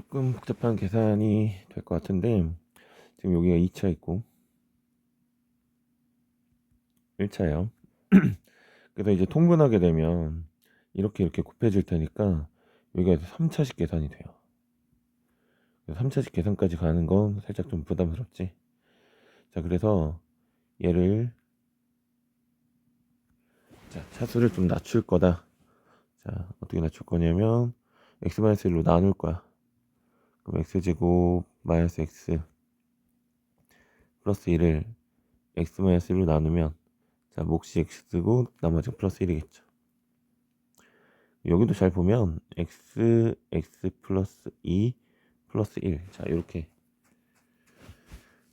조금 복잡한 계산이 될 것 같은데 지금 여기가 2차 있고 1차예요. 그래서 이제 통분하게 되면 이렇게 이렇게 곱해질 테니까 여기가 3차식 계산이 돼요. 3차식 계산까지 가는 건 살짝 좀 부담스럽지. 자, 그래서 얘를 자, 차수를 좀 낮출 거다. 자, 어떻게 낮출 거냐면 x-1로 나눌 거야. 그럼 x제곱 마이너스 x 플러스 1을 x-1로 나누면 자, 몫이 x고 나머지가 플러스 1이겠죠. 여기도 잘 보면 x, x 플러스 2 플러스 1. 자, 이렇게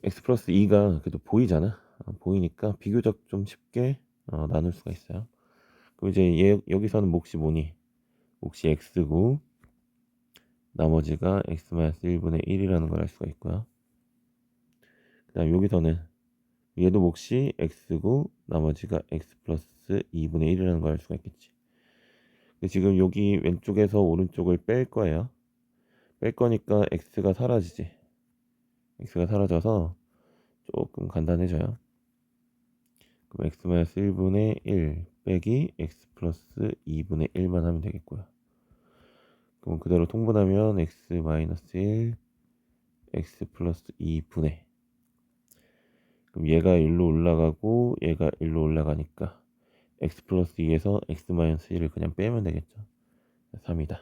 x 플러스 2가 그래도 보이잖아. 어, 보이니까 비교적 좀 쉽게 어, 나눌 수가 있어요. 그럼 이제 얘, 여기서는 몫이 뭐니? 몫이 x고 나머지가 x-1분의 1이라는 걸 알 수가 있고요. 그 다음 여기서는 얘도 몫이 x고 나머지가 x 플러스 2분의 1이라는 걸 알 수가 있겠지. 지금 여기 왼쪽에서 오른쪽을 뺄 거예요. 뺄 거니까 x가 사라지지. x가 사라져서 조금 간단해져요. 그럼 x-1분의 1 빼기 x 플러스 2분의 1만 하면 되겠고요. 그럼 그대로 통분하면 x-1 x 플러스 2분의 그럼 얘가 1로 올라가고 얘가 1로 올라가니까 x 플러스 2에서 x 마이너스 1을 그냥 빼면 되겠죠. 3이다.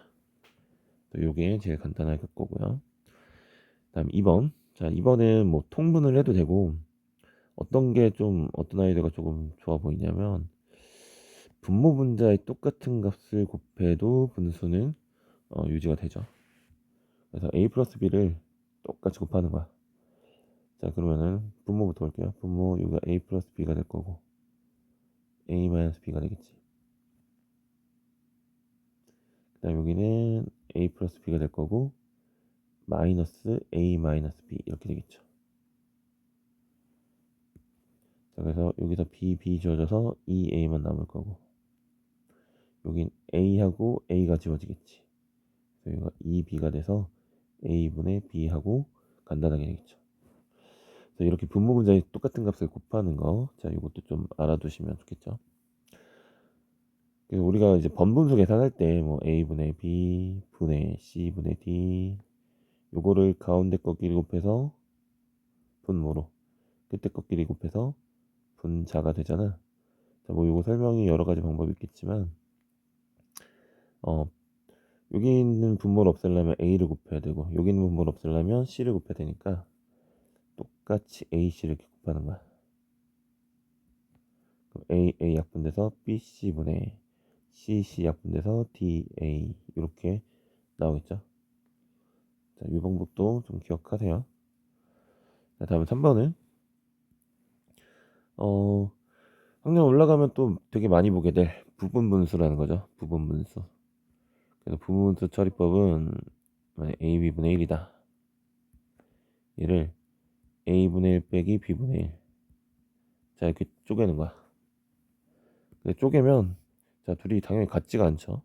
또 요게 제일 간단할 거고요. 다음 2번. 자, 2번은 뭐 통분을 해도 되고 어떤 게 좀 어떤 아이디어가 조금 좋아 보이냐면 분모 분자의 똑같은 값을 곱해도 분수는 어, 유지가 되죠. 그래서 a 플러스 b를 똑같이 곱하는 거야. 자 그러면은 분모부터 볼게요. 분모 여기가 a 플러스 b가 될 거고 a 마이너스 b가 되겠지. 그다음 여기는 a 플러스 b가 될 거고 마이너스 a 마이너스 b 이렇게 되겠죠. 자 그래서 여기서 b b 지워져서 2a만 남을 거고 여긴 a하고 a가 지워지겠지. 여기가 2b가 돼서 a분의 b하고 간단하게 되겠죠. 그래서 이렇게 분모 분자에 똑같은 값을 곱하는 거, 자 이것도 좀 알아두시면 좋겠죠. 그래서 우리가 이제 번분수 계산할 때 뭐 a분의 b 분의 c분의 d 요거를 가운데 것끼리 곱해서 분모로 끝에 것끼리 곱해서 분자가 되잖아. 자, 뭐 요거 설명이 여러 가지 방법이 있겠지만 어 여기 있는 분모를 없애려면 a를 곱해야 되고 여기 있는 분모를 없애려면 c를 곱해야 되니까 똑같이 AC를 이렇게 곱하는 거야. 그럼 A, A 약분돼서 BC분의 CC 약분돼서 DA 이렇게 나오겠죠. 자, 이 방법도 좀 기억하세요. 자, 다음에 3번은 어, 학년 올라가면 또 되게 많이 보게 될 부분 분수라는 거죠. 부분 분수. 그래서 부분 분수 처리법은 AB분의 1이다. 얘를 a분의 1 빼기 b분의 1. 자, 이렇게 쪼개는 거야. 근데 쪼개면, 자, 둘이 당연히 같지가 않죠.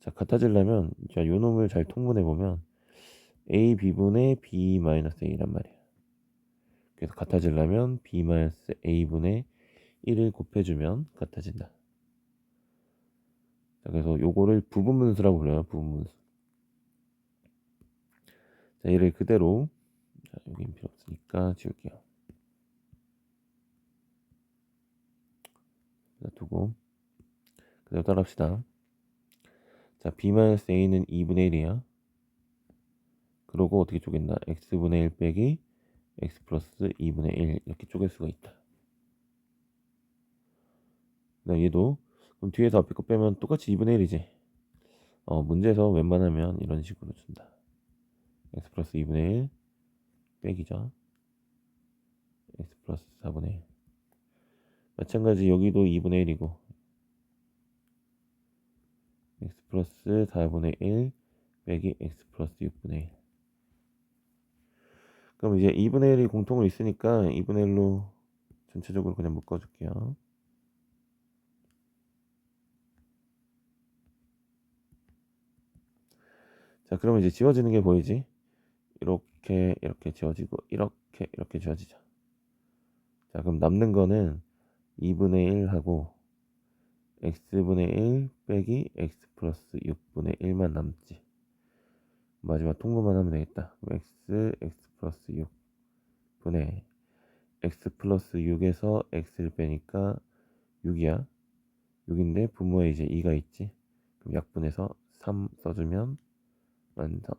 자, 같아지려면, 자, 요 놈을 잘 통분해보면, a, b분의 b 마이너스 a란 말이야. 그래서 같아지려면 b 마이너스 a분의 1을 곱해주면 같아진다. 자, 그래서 요거를 부분 분수라고 불러요. 부분 분수. 자, 얘를 그대로 자, 여긴 필요 없으니까 지울게요. 두고 그대로 따라합시다. 자, b-a는 2분의 1이야. 그러고 어떻게 쪼갠다? x분의 1 빼기 x 플러스 2분의 1 이렇게 쪼갤 수가 있다. 그 얘도 그럼 뒤에서 앞에 거 빼면 똑같이 2분의 1이지. 어, 문제에서 웬만하면 이런 식으로 준다. x 플러스 2분의 1 빼기죠. x 플러스 4분의 1. 마찬가지 여기도 2분의 1이고 x 플러스 4분의 1 빼기 x 플러스 6분의 1. 그럼 이제 2분의 1이 공통으로 있으니까 2분의 1로 전체적으로 그냥 묶어줄게요. 자, 그러면 이제 지워지는 게 보이지? 이렇게 이렇게 지워지고 이렇게 이렇게 지워지죠. 자, 그럼 남는 거는 2분의 1 하고 x분의 1 빼기 x 플러스 6분의 1만 남지. 마지막 통분만 하면 되겠다. x, x 플러스 6 분의 x 플러스 6에서 x를 빼니까 6이야. 6인데 분모에 이제 2가 있지. 그럼 약분해서 3 써주면 闷疼